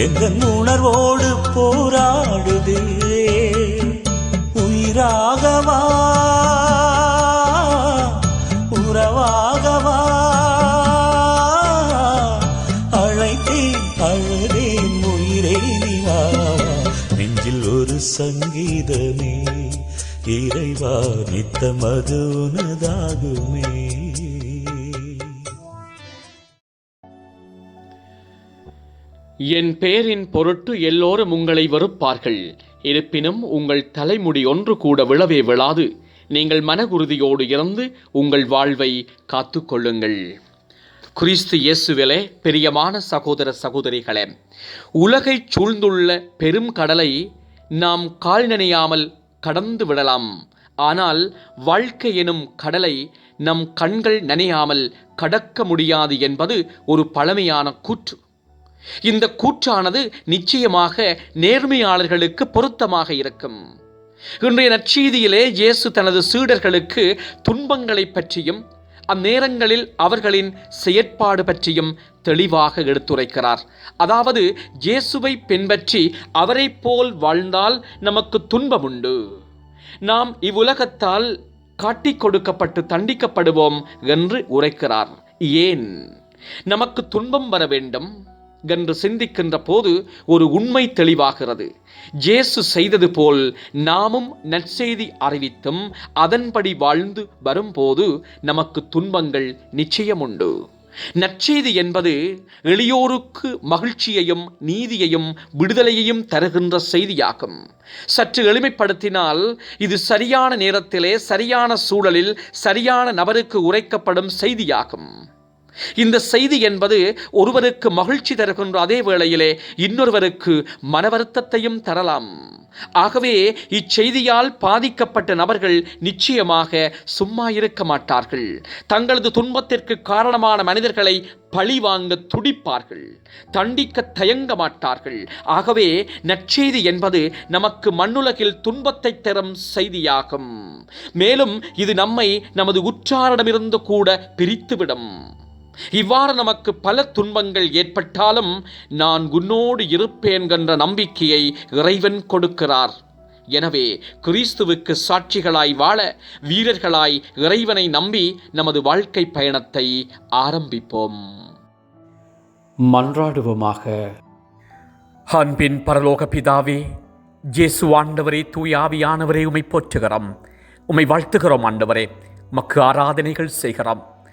எந்த உணர்வோடு போராடுதே? உயிராகவா? உறவாகவா? அழைத்தேன் அழுதேன் உயிரே நிவாவா நெஞ்சில் ஒரு சங்கீதமே இறைவா நித்தமது உனதாகுமே. என் பெயரின் பொருட்டு எல்லோரும் உங்களை வெறுப்பார்கள். இருப்பினும் உங்கள் தலைமுடி ஒன்று கூட விழவே விழாது. நீங்கள் மனகுருதியோடு இருந்து உங்கள் வாழ்வை காத்துக்கொள்ளுங்கள். கிறிஸ்து இயேசுவிலே பிரியமான சகோதர சகோதரிகளே உலகைச் சூழ்ந்துள்ள பெரும் கடலை நாம் கால் நனையாமல் கடந்து விடலாம். ஆனால் வாழ்க்கை எனும் கடலை நம் கண்கள் நனையாமல் கடக்க முடியாது என்பது ஒரு பழமையான கூற்று. இந்த கூற்றானது நிச்சயமாக நேர்மையாளர்களுக்கு பொருத்தமாக இருக்கும். இன்றைய நற்செய்தியிலே இயேசு தனது சீடர்களுக்கு துன்பங்களை பற்றியும் அந்நேரங்களில் அவர்களின் செயற்பாடு பற்றியும் தெளிவாக எடுத்துரைக்கிறார். அதாவது இயேசுவை பின்பற்றி அவரைப் போல் வாழ்ந்தால் நமக்கு துன்பம் உண்டு நாம் இவ்வுலகத்தால் காட்டிக் கொடுக்கப்பட்டு தண்டிக்கப்படுவோம் என்று உரைக்கிறார். ஏன்? நமக்கு துன்பம் வர வேண்டும். என்று சிந்திக்கின்ற போது ஒரு உண்மை தெளிவாகிறது. ஜேசு செய்தது போல் நாமும் நற்செய்தி அறிவித்தும் அதன்படி வாழ்ந்து வரும்போது நமக்கு துன்பங்கள் நிச்சயம் உண்டு நற்செய்தி என்பது எளியோருக்கு மகிழ்ச்சியையும் நீதியையும் விடுதலையையும் தருகின்ற செய்தியாகும். சற்று எளிமைப்படுத்தினால் இது சரியான நேரத்திலே சரியான சூழலில் சரியான நபருக்கு உரைக்கப்படும் செய்தியாகும். இந்த செய்தி என்பது ஒருவருக்கு மகிழ்ச்சி தருகின்ற அதே வேளையிலே இன்னொருவருக்கு மனவருத்தத்தையும் தரலாம். ஆகவே இச்செய்தியால் பாதிக்கப்பட்ட நபர்கள் நிச்சயமாக சும்மா இருக்க மாட்டார்கள். தங்களது துன்பத்திற்கு காரணமான மனிதர்களை பழி வாங்க துடிப்பார்கள். தண்டிக்க தயங்க மாட்டார்கள். ஆகவே நற்செய்தி என்பது நமக்கு மண்ணுலகில் துன்பத்தை தரும் செய்தியாகும். மேலும் இது நம்மை நமது உற்றாரிடமிருந்து கூட பிரித்துவிடும். இவ்வாறு நமக்கு பல துன்பங்கள் ஏற்பட்டாலும் நான் உன்னோடு இருப்பேன் என்ற நம்பிக்கையை இறைவன் கொடுக்கிறார். எனவே கிறிஸ்துவுக்கு சாட்சிகளாய் வாழ வீரர்களாய் இறைவனை நம்பி நமது வாழ்க்கை பயணத்தை ஆரம்பிப்போம். மன்றாடுவோமாக. அன்பின் பரலோக பிதாவே ஜேசு ஆண்டவரே தூய ஆவியானவரே உமை போற்றுகிறோம். உமை வாழ்த்துகிறோம் ஆண்டவரே. மக்கு ஆராதனைகள் செய்கிறோம்.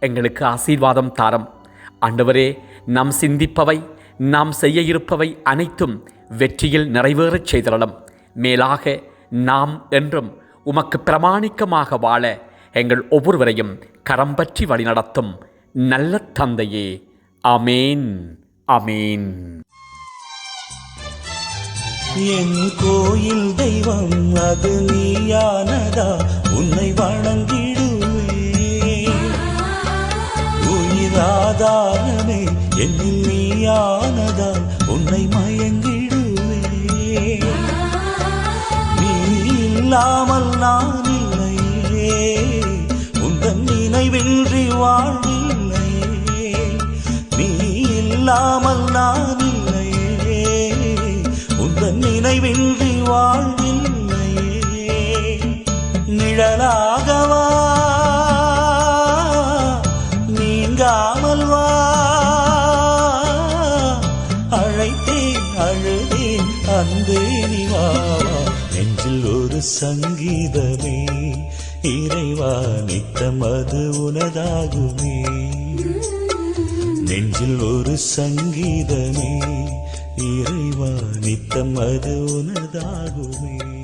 எங்களுக்கு ஆசீர்வாதம் தாரம். ஆண்டவரே நாம் சிந்திப்பவை நாம் செய்ய இருப்பவை அனைத்தும் வெற்றியில் நிறைவேறச் செய்தரலாம். மேலாக நாம் என்றும் உமக்கு பிரமாணிக்கமாக வாழ எங்கள் ஒவ்வொருவரையும் கரம் பற்றி வழிநடத்தும் நல்ல தந்தையே. அமேன் அமேன் என் கோயில் தெய்வம் அது நீயானதா? மயங்கிடுவே நீ இல்லாமல் நான் இல்லையே உந்தன் நினைவின்றி வாழ்வில்லையே. நீ இல்லாமல் நான் இல்லையே உந்தன் நினைவின்றி வாழ்வில்லையே. நிழலாகவா அன்பே நிவாவா நெஞ்சில் ஒரு சங்கீதமே இறைவா நித்தம் அது உனதாகுமே. நெஞ்சில் ஒரு சங்கீதமே இறைவா நித்தம் அது உனதாகுமே.